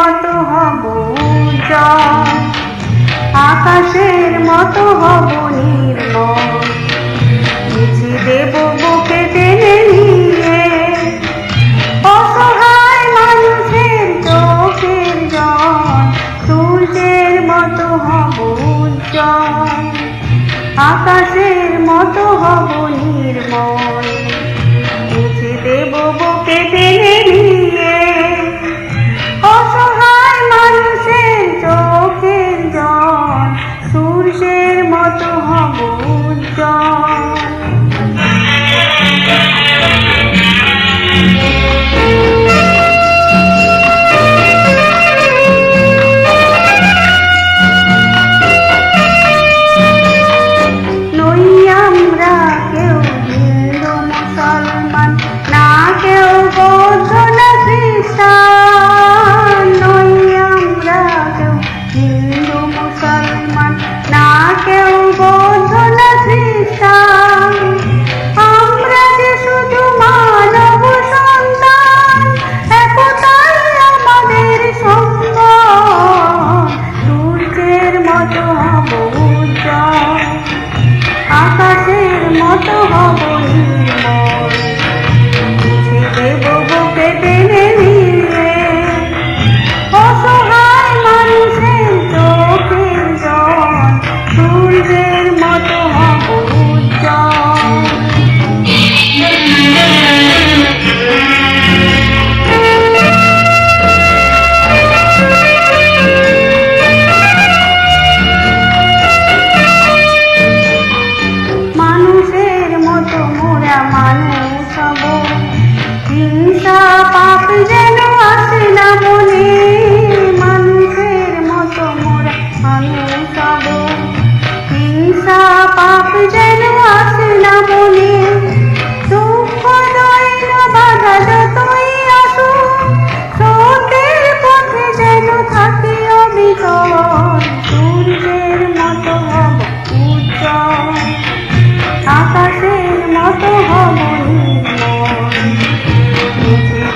মতো হব আকাশের মতো হব নির্মল। মুছে দেব বুকে টেনে নিয়ে। অসহায় মানুষের চোখের জল। সূর্যের মতো হব উজ্জ্বল। আকাশের মতো হব নির্মল। উজ্জ্বল হব